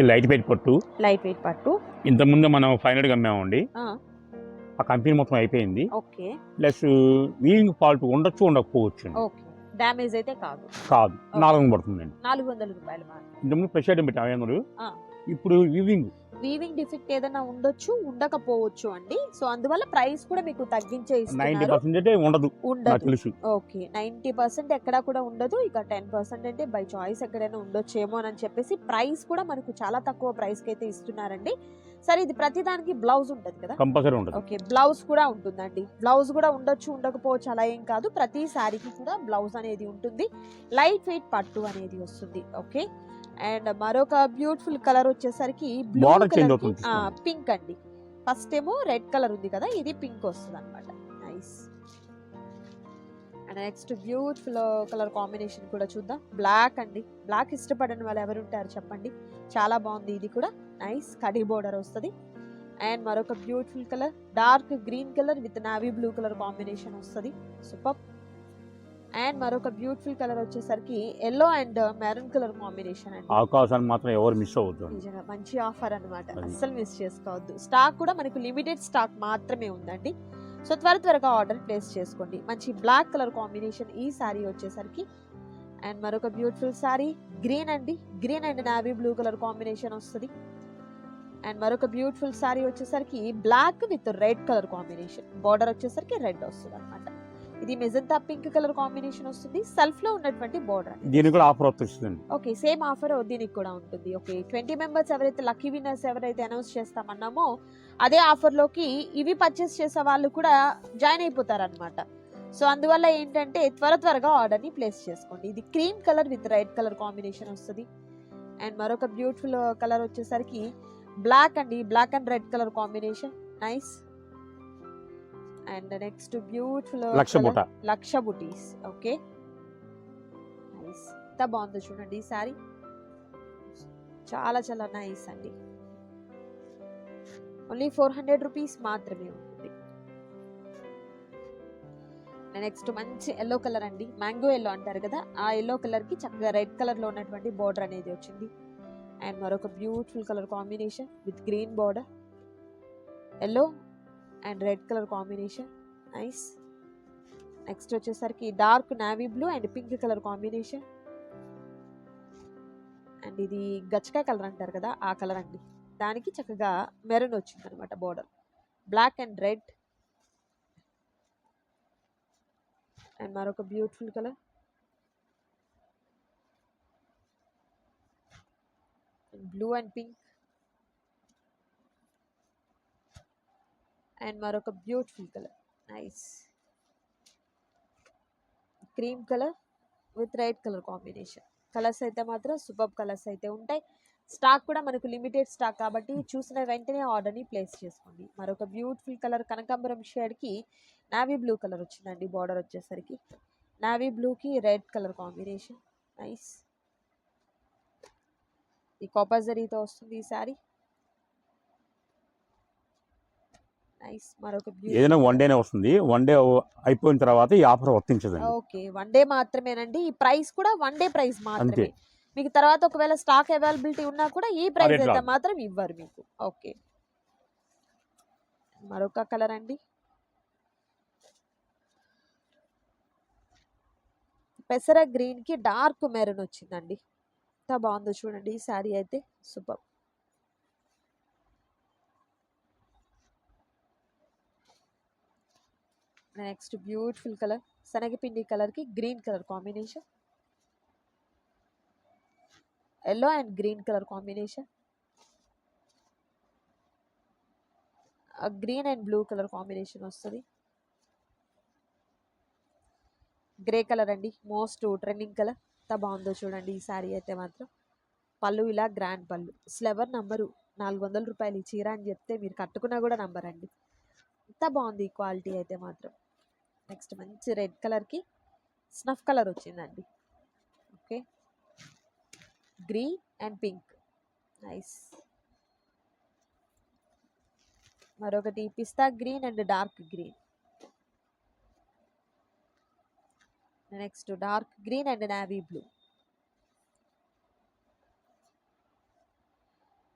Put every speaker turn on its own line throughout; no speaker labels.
Light weight పట్టు.
Light weight పట్టు.
ఇంతకుముందు మనం ఫైవ్ హండ్రెడ్గా అమ్మామండి. ఆ. కంపెనీ మొత్తం అయిపోయింది.
ఓకే.
ప్లస్ వీవింగ్ ఫాల్ట్ ఉండొచ్చు ఉండకపోవచ్చు
ఓకే. డ్యామేజ్ అయితే కాదు.
కాదు. నాలుగు వందలు పడుతుందండి.
నాలుగు వందల రూపాయలు
ఇంతకుముందు ఫ్రెష్ ఐటమ్ పెట్టాం? ఐదు వందలు.
ఆ.
ఇప్పుడు వీవింగ్
వీవింగ్ డిఫెక్ట్ ఏదైనా ఉండొచ్చు ఉండకపోవచ్చు అండి. సో అందువల్ల ప్రైస్ కూడా మీకు తగ్గించే
ఉండదు
ఓకే నైంటీ పర్సెంట్ ఎక్కడా కూడా ఉండదు. ఇక టెన్ పర్సెంట్ అంటే బై చాయిస్ ఎక్కడైనా ఉండొచ్చేమో అని చెప్పేసి ప్రైస్ కూడా మనకు చాలా తక్కువ ప్రైస్కి అయితే ఇస్తున్నారండి. సరే ఇది ప్రతిదానికి బ్లౌజ్ ఉంటుంది కదా?
కంపల్సరీ ఉండదు
ఓకే బ్లౌజ్ కూడా ఉంటుందండి. బ్లౌజ్ కూడా ఉండొచ్చు ఉండకపోవచ్చు అలా ఏం కాదు. ప్రతి శారీకి కూడా బ్లౌజ్ అనేది ఉంటుంది. లైట్ వెయిట్ పట్టు అనేది వస్తుంది. ఓకే అండ్ మరొక బ్యూటిఫుల్ కలర్ వచ్చేసరికి
అవుతుంది.
పింక్ అండి. ఫస్ట్ ఏమో రెడ్ కలర్ ఉంది కదా ఇది పింక్ వస్తుంది అనమాట nice and next beautiful colour combination కూడా చూద్దాం. బ్లాక్ అండి. బ్లాక్ ఇష్టపడని వాళ్ళు ఎవరు ఉంటారు చెప్పండి. చాలా బాగుంది ఇది కూడా. నైస్ కడి బోర్డర్ వస్తుంది. అండ్ మరొక beautiful colour dark green colour with navy blue colour combination వస్తుంది. సూపర్. అండ్ మరొక బ్యూటిఫుల్ కలర్ వచ్చేసరికి yellow and maroon colour combination అండి.
అవకాశాన్ని మాత్రం ఎవరు మిస్ అవ్వద్దు.
నిజంగా మంచి ఆఫర్ అన్నమాట.
అది.
అస్సలు మిస్ చేసుకోవద్దు. స్టాక్ కూడా మనకు లిమిటెడ్ స్టాక్ మాత్రమే ఉందండి. సో త్వర త్వరగా ఆర్డర్ ప్లేస్ చేసుకోండి. మంచి బ్లాక్ కలర్ కాంబినేషన్ ఈ శారీ వచ్చేసరికి. అండ్ మరొక బ్యూటిఫుల్ శారీ గ్రీన్ అండి. Green and navy blue colour combination వస్తుంది. అండ్ మరొక బ్యూటిఫుల్ శారీ వచ్చేసరికి black with red colour combination border వచ్చేసరికి రెడ్ వస్తుంది అనమాట ఇది మెజంతా పింక్ కలర్ కాంబినేషన్ వస్తుంది. సెల్ఫ్లో ఉన్నటువంటి బార్డర్
దీనికి కూడా ఆఫర్ వస్తుందండి
ఓకే సేమ్ ఆఫర్ దీనికి కూడా ఉంటుంది. ఓకే ట్వంటీ మెంబర్స్ ఎవరైతే లక్కీ విన్నర్స్ ఎవరైతే అనౌన్స్ చేస్తామన్నామో అదే ఆఫర్లోకి ఇవి పర్చేస్ చేసే వాళ్ళు కూడా జాయిన్ అయిపోతారు అనమాట సో అందువల్ల ఏంటంటే త్వర త్వరగా ఆర్డర్ని ప్లేస్ చేసుకోండి. ఇది cream colour with red colour combination వస్తుంది. అండ్ మరొక బ్యూటిఫుల్ కలర్ వచ్చేసరికి బ్లాక్ అండి. Black and red colour combination. Nice. And next beautiful
lakh
lakh beauties okay nice ఎంత బాగుందో చూడండి ఈ శారీ చాలా చాలా నైస్ అండి. ఓన్లీ ఫోర్ హండ్రెడ్ రూపీస్ మాత్రమే ఉంటుంది. నెక్స్ట్ మంచి ఎల్లో కలర్ అండి. మ్యాంగో ఎల్లో అంటారు కదా ఆ ఎల్లో కలర్కి చక్కగా రెడ్ కలర్లో ఉన్నటువంటి బోర్డర్ అనేది వచ్చింది. అండ్ మరొక beautiful colour combination with green border yellow and red colour combination. Nice. Next వచ్చేసరికి dark navy blue and pink colour combination. And ఇది గచ్చకాయ కలర్ అంటారు కదా ఆ కలర్ అండి. దానికి చక్కగా మెరూన్ వచ్చింది అనమాట border black and red and మరొక beautiful colour. Blue and pink and మరొక beautiful colour. Nice. Cream colour with red colour combination. Colours అయితే మాత్రం సూపర్ కలర్స్ అయితే ఉంటాయి. స్టాక్ కూడా మనకు లిమిటెడ్ స్టాక్ కాబట్టి చూసిన వెంటనే ఆర్డర్ని ప్లేస్ చేసుకోండి. మరొక బ్యూటిఫుల్ కలర్ కనకాంబరం షేడ్కి నావీ బ్లూ కలర్ వచ్చిందండి బార్డర్ వచ్చేసరికి. నావీ బ్లూకి రెడ్ కలర్ కాంబినేషన్. నైస్. ఈ కాపర్ జరీతో వస్తుంది ఈ శారీ నైస్ మరొక
ఏదైనా వన్ డేనే వస్తుంది. వన్ డే అయిపోయిన తర్వాత ఈ ఆఫర్ వర్తించదండి.
ఓకే. వన్ డే మాత్రమేనండి. ఈ ప్రైస్ కూడా వన్ డే ప్రైస్ మాత్రమే. మీకు తర్వాత ఒకవేళ స్టాక్ అవైలబిలిటీ ఉన్నా కూడా ఈ ప్రైస్ అయితే. మాత్రం ఇవ్వరు మీకు. ఓకే. మరొక కలర్ అండి. పెసర గ్రీన్కి డార్క్ మెరూన్ వచ్చిందండి. ఎంత బాగుందో చూడండి ఈ శారీ అయితే. సూపర్. నెక్స్ట్ బ్యూటిఫుల్ కలర్ శనగపిండి కలర్కి green colour combination. Yellow and green colour combination. Green and blue colour combination వస్తుంది. గ్రే కలర్ అండి మోస్ట్ ట్రెండింగ్ కలర్. ఎంత బాగుందో చూడండి ఈ శారీ అయితే మాత్రం. పళ్ళు ఇలా గ్రాండ్ పళ్ళు. స్లెవర్ నంబరు నాలుగు వందల రూపాయలు ఈ చీర అని చెప్తే మీరు కట్టుకున్నా కూడా నంబరండి. ఎంత బాగుంది ఈ క్వాలిటీ అయితే మాత్రం. నెక్స్ట్ మంచి రెడ్ కలర్కి స్నఫ్ కలర్ వచ్చిందండి. Okay. Green and pink. Nice. మరొకటి pista green and dark green. Next dark green and navy blue.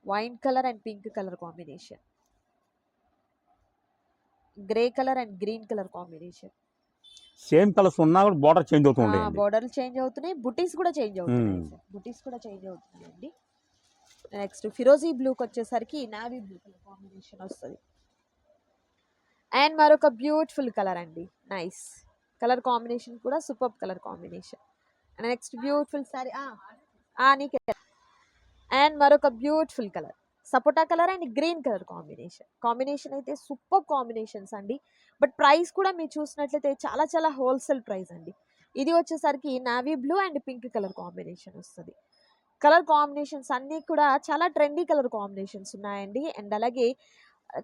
Wine colour and pink colour combination. Grey colour and green colour combination.
Same colours ఉన్నా కూడా border change అవుతూ ఉండేది
బోర్డర్లు change అవుతున్నాయి. బుటీస్ కూడా change అవుతున్నాయి. బుటీస్ కూడా change అవుతున్నాయండి. నెక్స్ట్ ఫిరోజీ బ్లూకి వచ్చేసరికి నావీ బ్లూ కలర్ కాంబినేషన్ వస్తుంది. అండ్ మరొక బ్యూటిఫుల్ కలర్ అండి. నైస్ కలర్ కాంబినేషన్ కూడా super colour combination. And next beautiful sari. నీకే. అండ్ మరొక beautiful colour. Sapota colour and green colour combination. Combination అయితే సూపర్ కాంబినేషన్స్ అండి. బట్ ప్రైస్ కూడా మీరు చూసినట్లయితే చాలా చాలా హోల్సేల్ ప్రైస్ అండి. ఇది వచ్చేసరికి navy blue and pink colour combination వస్తుంది. కలర్ కాంబినేషన్స్ అన్నీ కూడా చాలా ట్రెండీ కలర్ కాంబినేషన్స్ ఉన్నాయండి. అండ్ అలాగే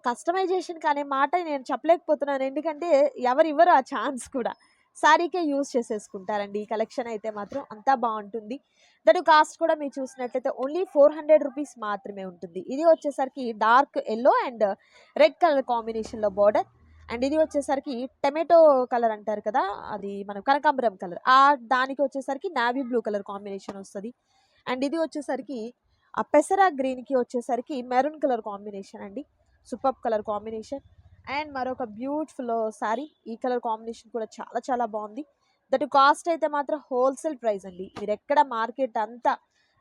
కస్టమైజేషన్ అనే మాట నేను చెప్పలేకపోతున్నాను. ఎందుకంటే ఎవరు ఇవ్వరు ఆ ఛాన్స్ కూడా. శారీకే యూజ్ చేసేసుకుంటారండి. ఈ కలెక్షన్ అయితే మాత్రం అంతా బాగుంటుంది. దాని కాస్ట్ కూడా మీరు చూసినట్లయితే ఓన్లీ ఫోర్ హండ్రెడ్ రూపీస్ మాత్రమే ఉంటుంది. ఇది వచ్చేసరికి dark yellow and red colour కాంబినేషన్లో బార్డర్. అండ్ ఇది వచ్చేసరికి టమాటో కలర్ అంటారు కదా అది మనం కనకాంబరం కలర్. ఆ దానికి వచ్చేసరికి నావీ బ్లూ కలర్ కాంబినేషన్ వస్తుంది. అండ్ ఇది వచ్చేసరికి ఆ పెసరా గ్రీన్కి వచ్చేసరికి మెరూన్ కలర్ కాంబినేషన్ అండి. Super colour combination. అండ్ మరొక బ్యూటిఫుల్ శారీ ఈ కలర్ కాంబినేషన్ కూడా చాలా చాలా బాగుంది. దట్ కాస్ట్ అయితే మాత్రం హోల్సేల్ ప్రైస్ అండి. మీరు ఎక్కడ మార్కెట్ అంతా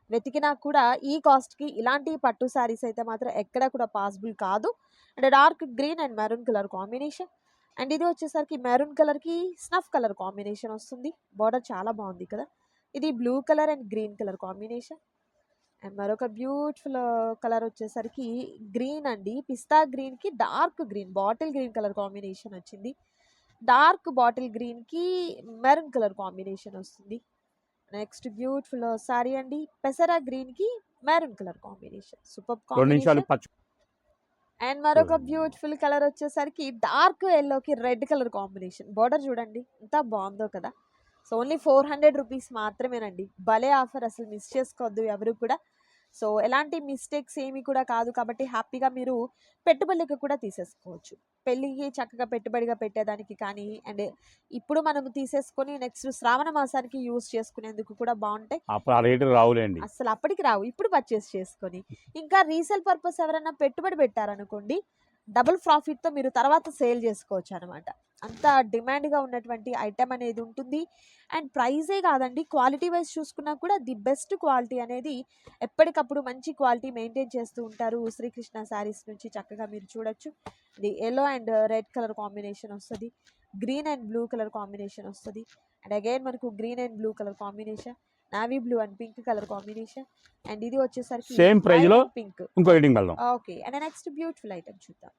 వెతికినా కూడా ఈ కాస్ట్కి ఇలాంటి పట్టు శారీస్ అయితే మాత్రం ఎక్కడ కూడా పాసిబుల్ కాదు. And dark green and maroon colour combination. And ఇది వచ్చేసరికి మెరూన్ కలర్కి స్నఫ్ కలర్ కాంబినేషన్ వస్తుంది. బార్డర్ చాలా బాగుంది కదా. ఇది blue colour and green colour combination. And మరొక బ్యూటిఫుల్ కలర్ వచ్చేసరికి గ్రీన్ అండి. పిస్తా గ్రీన్కి dark green bottle green colour combination వచ్చింది. డార్క్ బాటిల్ గ్రీన్కి మెరూన్ కలర్ కాంబినేషన్ వస్తుంది. నెక్స్ట్ బ్యూటిఫుల్ సారీ అండి. పెసరా గ్రీన్కి maroon colour combination. Super combination. And మరొక. బ్యూటిఫుల్ కలర్ వచ్చేసరికి డార్క్ ఎల్లోకి రెడ్ కలర్ కాంబినేషన్. బార్డర్ చూడండి ఎంత బాగుందో కదా. So only four hundred rupees మాత్రమేనండి. భలే ఆఫర్ అసలు మిస్ చేసుకోవద్దు ఎవరు కూడా. సో ఎలాంటి మిస్టేక్స్ ఏమి కూడా కాదు కాబట్టి హ్యాపీగా మీరు పెట్టుబడులకు కూడా తీసేసుకోవచ్చు. పెళ్ళికి చక్కగా పెట్టుబడిగా పెట్టేదానికి కానీ అండ్ ఇప్పుడు మనం తీసేసుకొని నెక్స్ట్ శ్రావణ మాసానికి యూస్ చేసుకునేందుకు కూడా బాగుంటాయి
రావులేండి.
అసలు అప్పటికి రావు. ఇప్పుడు పర్చేస్ చేసుకొని. ఇంకా రీసేల్ పర్పస్ ఎవరైనా పెట్టుబడి పెట్టారనుకోండి డబుల్ ప్రాఫిట్తో మీరు తర్వాత సేల్ చేసుకోవచ్చు అనమాట అంత డిమాండ్గా ఉన్నటువంటి ఐటెం అనేది ఉంటుంది. అండ్ ప్రైజే కాదండి క్వాలిటీ వైజ్ చూసుకున్నా కూడా ది బెస్ట్ క్వాలిటీ అనేది ఎప్పటికప్పుడు మంచి క్వాలిటీ మెయింటైన్ చేస్తూ ఉంటారు. శ్రీకృష్ణ శారీస్ నుంచి చక్కగా మీరు చూడొచ్చు. ఇది yellow and red colour combination వస్తుంది. Green and blue colour combination వస్తుంది. అండ్ అగైన్ మనకు green and blue colour combination navy blue and pink colour combination and ఇది వచ్చేసరికి
Same price లో
పింక్
ఇంకో ఎడిటింగ్ వెళ్దాం
okay and next beautiful item చూద్దాం.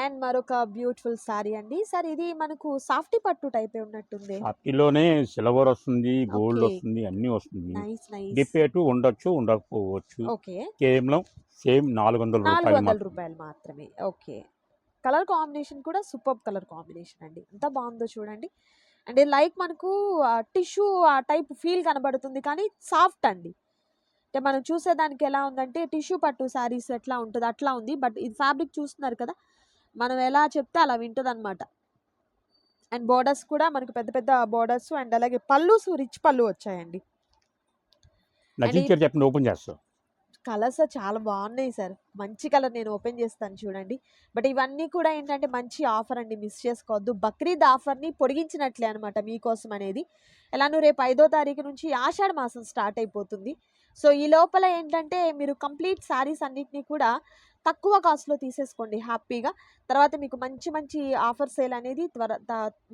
And మరొక బ్యూటిఫుల్ సారీ అండి. సార్ ఇది మనకు సాఫ్టీ పట్టు టైప్ ఉన్నట్టుంది.
అతిలోనే సిల్వర్ వస్తుంది గోల్డ్. వస్తుంది అన్ని వస్తుంది. డిపేటు ఉండొచ్చు ఉండకపోవచ్చు.
ఓకే
కేవలం సేమ్ నాలుగు వందల
నాలుగు
రూపాయలు
వందల. రూపాయలు మాత్రమే. ఓకే కలర్ కాంబినేషన్ కూడా సూపర్ కలర్ కాంబినేషన్ అండి. ఎంత బాగుందో చూడండి. అంటే లైక్ మనకు టిష్యూ ఆ టైప్ ఫీల్ కనబడుతుంది కానీ సాఫ్ట్ అండి. అంటే మనం చూసేదానికి ఎలా ఉందంటే టిష్యూ పట్టు శారీస్ ఎట్లా ఉంటుంది అట్లా ఉంది. బట్ ఇది ఫ్యాబ్రిక్ చూస్తున్నారు కదా మనం ఎలా చెప్తే అలా వింటుంది అనమాట అండ్ బోర్డర్స్ కూడా మనకు పెద్ద పెద్ద బోర్డర్స్ అండ్ అలాగే పళ్ళుస్ రిచ్ పళ్ళు వచ్చాయండి.
చెప్పండి ఓపెన్ చేస్తా.
కలర్స్ చాలా బాగున్నాయి సార్. మంచి కలర్ నేను ఓపెన్ చేస్తాను చూడండి. బట్ ఇవన్నీ కూడా ఏంటంటే మంచి ఆఫర్ అండి. మిస్ చేసుకోవద్దు. బక్రీద్ ఆఫర్ని పొడిగించినట్లే అనమాట మీకోసం అనేది. ఎలానూ రేపు ఐదో తారీఖు నుంచి ఆషాఢ మాసం స్టార్ట్ అయిపోతుంది. సో ఈ లోపల ఏంటంటే మీరు కంప్లీట్ శారీస్ అన్నిటినీ కూడా తక్కువ కాస్ట్లో తీసేసుకోండి హ్యాపీగా. తర్వాత మీకు మంచి మంచి ఆఫర్ సేల్ అనేది త్వర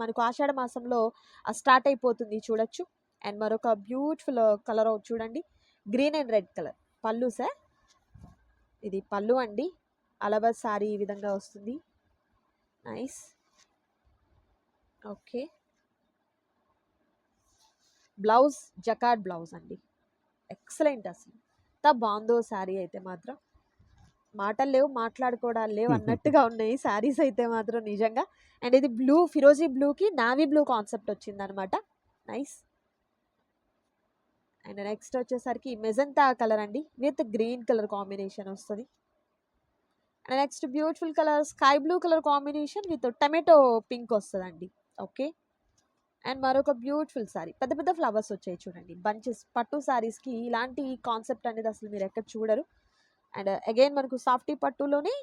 మనకు ఆషాఢ మాసంలో స్టార్ట్ అయిపోతుంది చూడొచ్చు. అండ్ మరొక బ్యూటిఫుల్ కలర్ చూడండి. Green and red colour. పళ్ళు సార్. ఇది పళ్ళు అండి. అలవర్ సారీ ఈ విధంగా వస్తుంది. Nice. Okay. Blouse jacquard blouse అండి. ఎక్సలెంట్ అసలు. ఎంత బాగుందో శారీ అయితే మాత్రం. మాటలు లేవు మాట్లాడుకోవడాలు లేవు అన్నట్టుగా ఉన్నాయి. శారీస్ అయితే మాత్రం నిజంగా. అండ్ ఇది బ్లూ ఫిరోజీ బ్లూకి నావీ బ్లూ కాన్సెప్ట్ వచ్చింది అనమాట నైస్. అండ్ నెక్స్ట్ వచ్చేసరికి మెజంతా కలర్ అండి విత్ గ్రీన్ కలర్ కాంబినేషన్ వస్తుంది. And next beautiful colour sky blue colour combination with tomato pink వస్తుందండి. ఓకే? అండ్ మరొక బ్యూటిఫుల్ సారీ పెద్ద పెద్ద ఫ్లవర్స్ వచ్చాయి చూడండి. బంచెస్ పట్టు సారీస్కి ఇలాంటి కాన్సెప్ట్ అనేది అసలు మీరు ఎక్కడ చూడరు. అండ్ అగైన్ మనకు సాఫ్టీ పట్టులోనే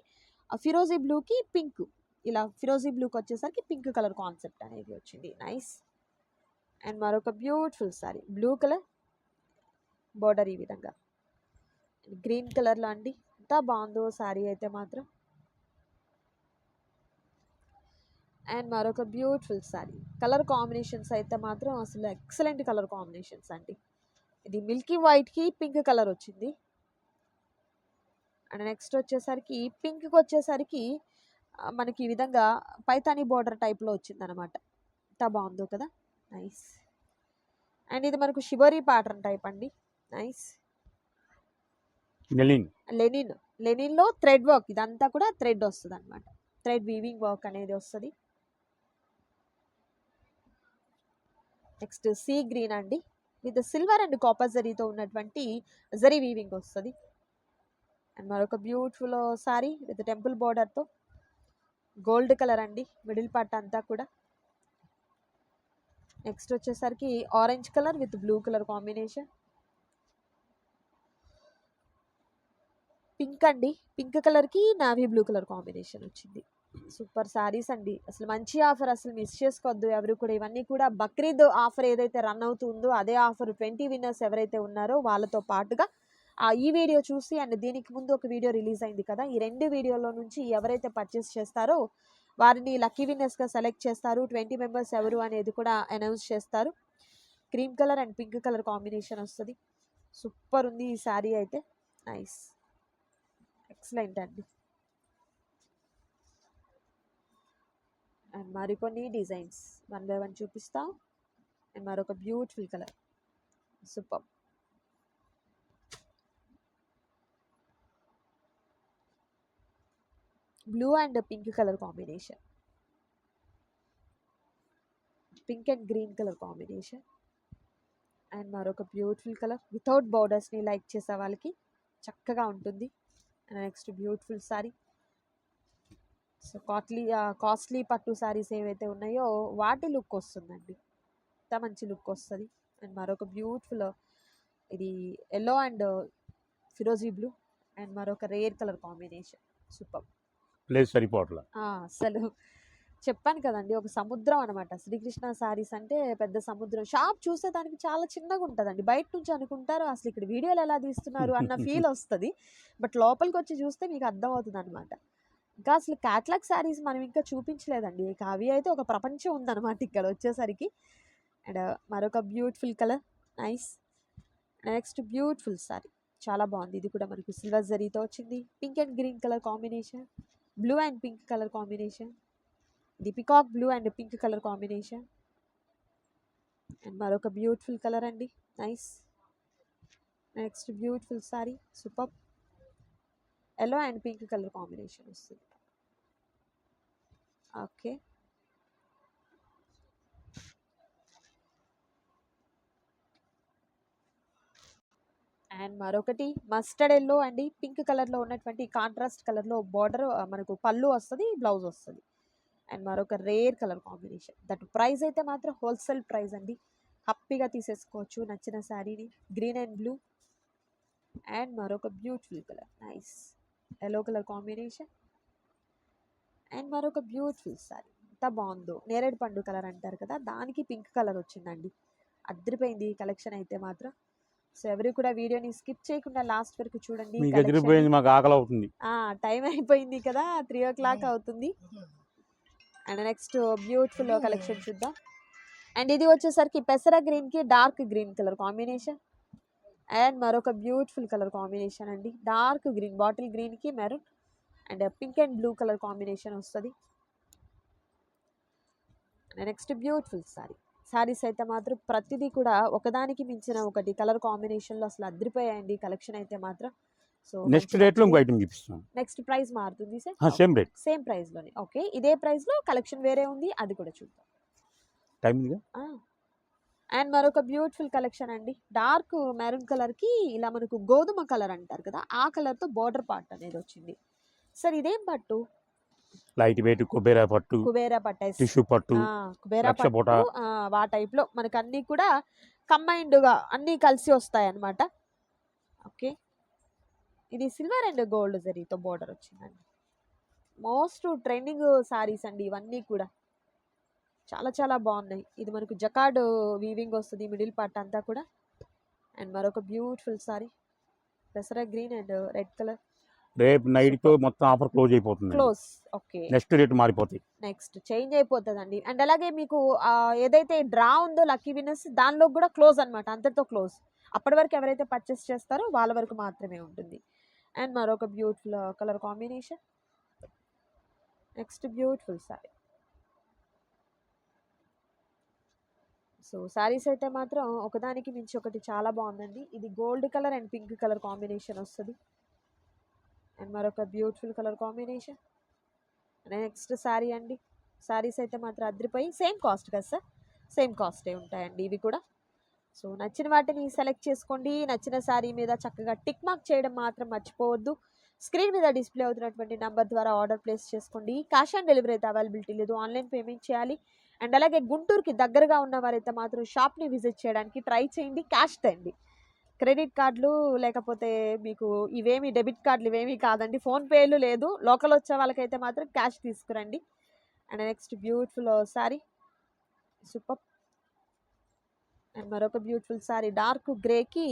ఫిరోజీ బ్లూకి పింక్ ఇలా ఫిరోజీ బ్లూకి వచ్చేసరికి పింక్ కలర్ కాన్సెప్ట్ అనేది వచ్చింది. నైస్. అండ్ మరొక beautiful sari blue colour border ఈ విధంగా. గ్రీన్ కలర్లో అండి ఎంత బాగుందో శారీ అయితే మాత్రం. అండ్ మరొక బ్యూటిఫుల్ సారీ కలర్ కాంబినేషన్స్ అయితే మాత్రం అసలు ఎక్సలెంట్ కలర్ కాంబినేషన్స్ అండి. ఇది మిల్కీ వైట్కి పింక్ కలర్ వచ్చింది. అండ్ నెక్స్ట్ వచ్చేసరికి పింక్కి వచ్చేసరికి మనకి ఈ విధంగా పైతానీ బార్డర్ టైప్లో వచ్చింది అనమాట ఎంత బాగుందో కదా. నైస్. అండ్ ఇది మనకు షిబోరీ ప్యాటర్న్ టైప్ అండి. నైస్
నెలిన్
లెనిన్ లెనిన్లో థ్రెడ్ వర్క్ ఇదంతా కూడా థ్రెడ్ వస్తుంది అనమాట థ్రెడ్ వీవింగ్ వర్క్ అనేది వస్తుంది. నెక్స్ట్ సీ గ్రీన్ అండి. విత్ సిల్వర్ అండ్ కాపర్ జరీతో ఉన్నటువంటి జరీ వీవింగ్ వస్తుంది. అండ్ మరొక బ్యూటిఫుల్ సారీ విత్ టెంపుల్ బార్డర్తో గోల్డ్ కలర్ అండి. మిడిల్ పార్ట్ అంతా కూడా. నెక్స్ట్ వచ్చేసరికి orange colour with blue colour combination pink అండి. పింక్ కలర్కి నావీ బ్లూ కలర్ కాంబినేషన్ వచ్చింది. సూపర్ సారీస్ అండి. అసలు మంచి ఆఫర్ అసలు మిస్ చేసుకోవద్దు. ఎవరు కూడా ఇవన్నీ కూడా బక్రీద్ ఆఫర్ ఏదైతే రన్ అవుతుందో అదే ఆఫర్ ట్వంటీ విన్నర్స్ ఎవరైతే ఉన్నారో వాళ్ళతో పాటుగా ఆ ఈ వీడియో చూసి అండ్ దీనికి ముందు ఒక వీడియో రిలీజ్ అయింది కదా ఈ రెండు వీడియోలో నుంచి ఎవరైతే పర్చేస్ చేస్తారో వారిని లక్కీ విన్నర్స్గా సెలెక్ట్ చేస్తారు. ట్వంటీ మెంబర్స్ ఎవరు అనేది కూడా అనౌన్స్ చేస్తారు. Cream colour and pink colour combination వస్తుంది. సూపర్ ఉంది ఈ శారీ అయితే. నైస్. ఎక్సలెంట్ అండి అండ్ మరికొన్ని డిజైన్స్. వన్ బై వన్ చూపిస్తాం. అండ్ మరొక beautiful colour. Super. Blue and pink colour combination. Pink and green colour combination. And మరొక బ్యూటిఫుల్ కలర్. వితౌట్ బార్డర్స్ని లైక్ చేసే వాళ్ళకి చక్కగా ఉంటుంది. Next beautiful sari so costly costly పట్టు సారీస్ ఏవైతే ఉన్నాయో వాటి లుక్ వస్తుందండి. ఎంత మంచి లుక్ వస్తుంది. అండ్ మరొక బ్యూటిఫుల్ ఇది ఎల్లో అండ్ ఫిరోజీ బ్లూ అండ్ మరొక rare colour combination super
place సరిపోవట్లా.
అసలు చెప్పాను కదండి. ఒక సముద్రం అనమాట. శ్రీకృష్ణ సారీస్ అంటే పెద్ద సముద్రం. షాప్ చూసే దానికి చాలా చిన్నగా ఉంటుందండి. బయట నుంచి అనుకుంటారు అసలు ఇక్కడ వీడియోలు ఎలా తీస్తున్నారు? అన్న ఫీల్ వస్తుంది. బట్ లోపలికి వచ్చి చూస్తే మీకు అర్థమవుతుంది అనమాట ఇంకా అసలు క్యాట్లాగ్ శారీస్ మనం ఇంకా చూపించలేదండి. ఇక అవి అయితే ఒక ప్రపంచం ఉందన్నమాట ఇక్కడ వచ్చేసరికి. అండ్ మరొక beautiful colour nice next beautiful sari చాలా బాగుంది. ఇది కూడా మనకు సిల్వర్ జరీతో వచ్చింది. Pink and green colour combination blue and pink colour combination the peacock blue and pink colour combination and మరొక బ్యూటిఫుల్ కలర్ అండి. Nice next beautiful sari super yellow and pink colour combination వస్తుంది. Okay and మరొకటి mustard yellow అండి. Pink కలర్లో ఉన్నటువంటి contrast కలర్లో border మనకు పళ్ళు వస్తుంది బ్లౌజ్ వస్తుంది. అండ్ మరొక rare colour combination. That price అయితే మాత్రం హోల్సేల్ ప్రైస్ అండి. హ్యాపీగా తీసేసుకోవచ్చు. నచ్చిన శారీని గ్రీన్ అండ్ బ్లూ. అండ్ మరొక beautiful colour. Nice. Yellow colour combination. And మరొక బ్యూటిఫుల్ సారీ ఎంత బాగుందో. నేరేడు పండు కలర్ అంటారు కదా దానికి పింక్ కలర్ వచ్చిందండి. అద్దరిపోయింది ఈ కలెక్షన్ అయితే మాత్రం. సో ఎవరు కూడా వీడియోని స్కిప్ చేయకుండా లాస్ట్ వరకు చూడండి.
మీకు ఆకలి అవుతుంది
టైం అయిపోయింది కదా త్రీ ఓ క్లాక్ అవుతుంది. అండ్ నెక్స్ట్ బ్యూటిఫుల్ కలెక్షన్ చూద్దాం. అండ్ ఇది వచ్చేసరికి పెసర గ్రీన్కి dark green colour combination. And మరొక బ్యూటిఫుల్ కలర్ కాంబినేషన్ అండి. డార్క్ గ్రీన్ బాటిల్ గ్రీన్కి maroon and pink and blue colour combination వస్తుంది. Next beautiful sari. శారీస్ అయితే మాత్రం ప్రతిదీ కూడా ఒకదానికి మించిన ఒకటి కలర్ కాంబినేషన్లో అసలు అదిరిపోయాయండి కలెక్షన్ అయితే మాత్రం. సో
నెక్స్ట్ రేట్లో ఇంకో ఐటమ్ చూపిస్తాం.
నెక్స్ట్ ప్రైస్ మారుతుంది సార్
సేమ్ రేట్
సేమ్ ప్రైస్లోనే ఓకే ఇదే ప్రైస్లో కలెక్షన్ వేరే ఉంది అది కూడా చూద్దాం.
టైం ఇదిగా
అండ్ మరొక బ్యూటిఫుల్ కలెక్షన్ అండి. డార్క్ మెరూన్ కలర్కి ఇలా మనకు గోధుమ కలర్ అంటారు కదా ఆ కలర్తో బార్డర్ పార్ట్ అనేది వచ్చింది. సార్ ఇదేం పట్టు?
లైట్ వెయిట్ కొబ్బేరా పట్టు
కుబేరా పట్టేసి
టిష్యూ పట్టు
కుబేరా పట్టు
పూట.
ఆ, type లో మనకు అన్నీ కూడా కంబైన్డ్గా అన్నీ కలిసి వస్తాయి అన్నమాట ఓకే ఇది సిల్వర్ అండ్ గోల్డ్ జరీతో బోర్డర్ వచ్చిందండి. మోస్ట్ ట్రెండింగ్ సారీస్ అండి ఇవన్నీ కూడా. చాలా చాలా బాగున్నాయి. ఇది మనకు జకార్డ్ వీవింగ్ వస్తుంది మిడిల్ పార్ట్ అంతా కూడా. అండ్ మరొక బ్యూటిఫుల్ సారీ పెసర గ్రీన్ అండ్ రెడ్ కలర్
రేపు నైట్తో మొత్తం ఆఫర్ క్లోజ్ అయిపోతుంది
క్లోజ్ ఓకే
నెక్స్ట్ రేట్ మారిపోతాయి.
నెక్స్ట్ చేంజ్ అయిపోతుందండి. అండ్ అలాగే మీకు ఏదైతే డ్రా ఉందో లక్కీ విన్నర్స్ దానిలో కూడా క్లోజ్ అన్నమాట. అంతటితో క్లోజ్ అప్పటి వరకు ఎవరైతే పర్చేస్ చేస్తారో వాళ్ళ వరకు మాత్రమే ఉంటుంది. అండ్ మరొక beautiful colour combination next beautiful sari so saris అయితే మాత్రం ఒకదానికి మించి ఒకటి చాలా బాగుందండి. ఇది gold colour and pink colour combination వస్తుంది. అండ్ మరొక beautiful colour combination next sari అండి. శారీస్ అయితే మాత్రం అద్దరిపోయి సేమ్ కాస్ట్ కదా సార్? సేమ్ కాస్టే ఉంటాయండి ఇవి కూడా? సో నచ్చిన వాటిని సెలెక్ట్ చేసుకోండి. నచ్చిన శారీ మీద చక్కగా టిక్ మార్క్ చేయడం మాత్రం మర్చిపోవద్దు. స్క్రీన్ మీద డిస్ప్లే అవుతున్నటువంటి నెంబర్ ద్వారా ఆర్డర్ ప్లేస్ చేసుకోండి. క్యాష్ ఆన్ డెలివరీ అయితే అవైలబిలిటీ లేదు. ఆన్లైన్ పేమెంట్ చేయాలి. అండ్ అలాగే గుంటూరుకి దగ్గరగా ఉన్న వారైతే మాత్రం షాప్ని విజిట్ చేయడానికి ట్రై చేయండి. క్యాష్ తెండి. క్రెడిట్ కార్డులు లేకపోతే మీకు ఇవేమి డెబిట్ కార్డులు ఇవేమీ కాదండి. ఫోన్పేలు లేదు. లోకల్ వచ్చే వాళ్ళకైతే మాత్రం క్యాష్ తీసుకురండి. And next beautiful sari super. And మరొక బ్యూటిఫుల్ సారీ డార్క్ గ్రేకి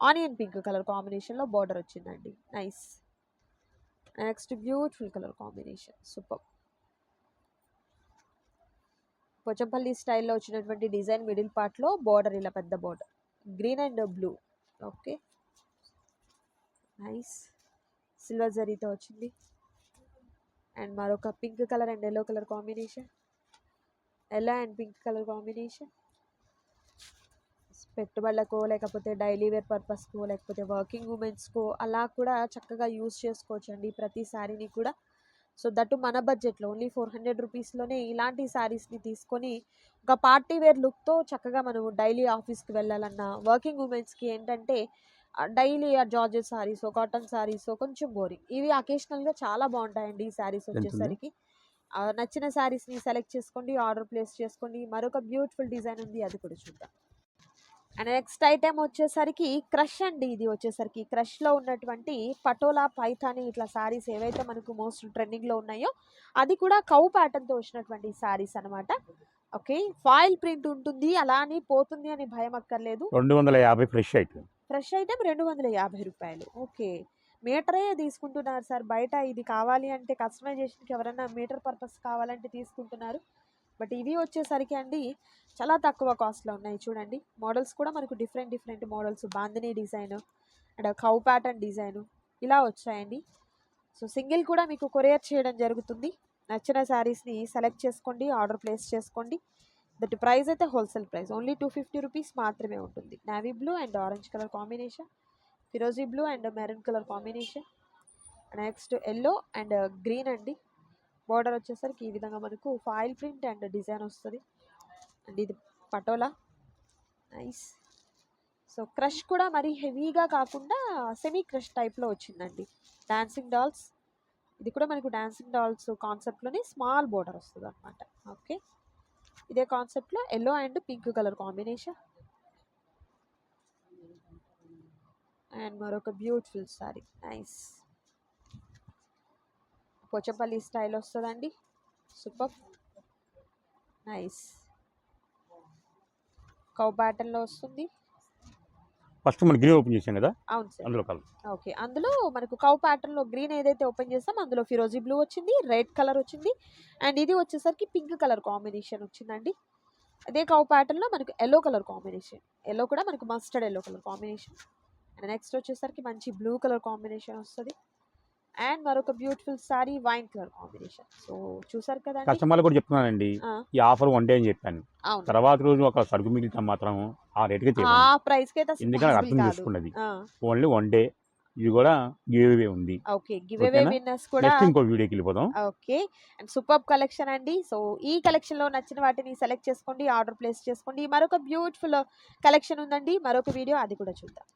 ఆనియన్ పింక్ కలర్ కాంబినేషన్లో బార్డర్ వచ్చిందండి. Nice next beautiful colour combination super Pochampally స్టైల్లో వచ్చినటువంటి డిజైన్ మిడిల్ పార్ట్లో బార్డర్ ఇలా పెద్ద border green and blue okay nice silver జరీతో వచ్చింది. అండ్ మరొక pink colour and yellow colour combination yellow and pink colour combination పెట్టుబడులకు లేకపోతే డైలీ వేర్ పర్పస్కో లేకపోతే వర్కింగ్ ఉమెన్స్కో అలా కూడా చక్కగా యూస్ చేసుకోవచ్చు అండి ప్రతి శారీని కూడా. సో దట్టు మన బడ్జెట్లో ఓన్లీ ఫోర్ హండ్రెడ్ రూపీస్లోనే ఇలాంటి శారీస్ని తీసుకొని ఒక పార్టీ వేర్ లుక్తో చక్కగా మనం డైలీ ఆఫీస్కి వెళ్ళాలన్నా వర్కింగ్ ఉమెన్స్కి ఏంటంటే డైలీ ఆ జార్జెట్ సారీస్ కాటన్ సారీస్ కొంచెం బోరింగ్. ఇవి అకేషనల్గా చాలా బాగుంటాయండి ఈ
ఉంది?
వచ్చేసరికి. నచ్చిన శారీస్ని సెలెక్ట్ చేసుకోండి ఆర్డర్ ప్లేస్ చేసుకోండి. మరొక బ్యూటిఫుల్ డిజైన్ ఉంది అది కూడా చూద్దాం. అండ్ నెక్స్ట్ ఐటెం వచ్చేసరికి క్రష్ అండి. ఇది వచ్చేసరికి క్రష్లో ఉన్నటువంటి పటోలా పైథాని ఇట్లా శారీస్ ఏవైతే మనకు మోస్ట్ ట్రెండింగ్లో ఉన్నాయో అది కూడా కౌ ప్యాటర్న్తో వచ్చినటువంటి శారీస్ అనమాట ఓకే ఫాయిల్ ప్రింట్ ఉంటుంది. అలా అని పోతుంది అని భయం అక్కర్లేదు.
రెండు వందల యాభై ఫ్రెష్ ఐటమ్
ఫ్రెష్ ఐటెం రెండు వందల యాభై రూపాయలు. ఓకే మీటరే తీసుకుంటున్నారు సార్. బయట ఇది కావాలి అంటే కస్టమైజేషన్కి ఎవరైనా మీటర్ పర్పస్ కావాలంటే తీసుకుంటున్నారు. బట్ ఇవి వచ్చేసరికి అండి చాలా తక్కువ కాస్ట్లో ఉన్నాయి చూడండి. మోడల్స్ కూడా మనకు different different models. Bandhani design and cow pattern design ఇలా వచ్చాయండి. సో సింగిల్ కూడా మీకు కొరియర్ చేయడం జరుగుతుంది. నచ్చిన శారీస్ని సెలెక్ట్ చేసుకోండి ఆర్డర్ ప్లేస్ చేసుకోండి. దట్ ప్రైస్ అయితే wholesale price only two fifty rupees మాత్రమే ఉంటుంది. Navy blue and orange colour combination ఫిరోజీ blue and maroon colour combination next yellow and green అండి. బోర్డర్ వచ్చేసరికి ఈ విధంగా మనకు ఫాయిల్ ప్రింట్ అండ్ డిజైన్ వస్తుంది. అండ్ ఇది పటోలా. నైస్ సో క్రష్ కూడా మరీ హెవీగా కాకుండా సెమీ క్రష్ టైప్లో వచ్చిందండి. డాన్సింగ్ డాల్స్ ఇది కూడా మనకు డాన్సింగ్ డాల్స్ కాన్సెప్ట్లోనే స్మాల్ బోర్డర్ వస్తుంది అనమాట ఓకే ఇదే కాన్సెప్ట్లో yellow and pink colour combination and మరొక beautiful sari nice Pochampally style వస్తుందండి. సూపర్. నైస్. కౌ ప్యాటర్న్లో వస్తుంది.
ఫస్ట్ మనం గ్రీన్ ఓపెన్ చేసాం కదా?
అవును సార్.
అందులో కలర్.
ఓకే. అందులో మనకు కౌ ప్యాటర్న్లో గ్రీన్ ఏదైతే ఓపెన్ చేస్తాం అందులో ఫిరోజీ బ్లూ వచ్చింది రెడ్ కలర్ వచ్చింది అండ్ ఇది వచ్చేసరికి పింక్ కలర్ కాంబినేషన్ వచ్చిందండి. అదే కౌ ప్యాటర్న్లో మనకు ఎల్లో కలర్ కాంబినేషన్. ఎల్లో కూడా మనకు mustard yellow colour combination. And next వచ్చేసరికి మంచి బ్లూ కలర్ కాంబినేషన్ వస్తుంది. అండ్ మరొక beautiful sari wine colour combination. So చూసారు కదండి?
కస్టమర్లు కూడా చెప్తున్నానండి
ఆ,
ఈ ఆఫర్ వన్ డే అని చెప్పాను. తర్వాత రోజు ఒక సరుకు మిగిలితే మాత్రం ఆ రేటుకి
ఆ
తేవాలి
ప్రైస్కి అయితే
ఎందుకంటే అర్థం
కాదు.
చేసుకున్నది.
ఆ,
ఓన్లీ వన్ డే ఇది కూడా గివ్ ఉంది.
Okay give away? విన్నర్స్ కూడా
నెక్స్ట్ ఇంకో వీడియోకి వెళ్ళిపోదాం.
ఓకే అండ్ సూపర్ కలెక్షన్ అండి. సో ఈ కలెక్షన్లో నచ్చిన వాటిని సెలెక్ట్ చేసుకోండి ఆర్డర్ ప్లేస్ చేసుకోండి. మరొక బ్యూటిఫుల్ కలెక్షన్ ఉందండి. మరొక వీడియో అది కూడా చూద్దాం.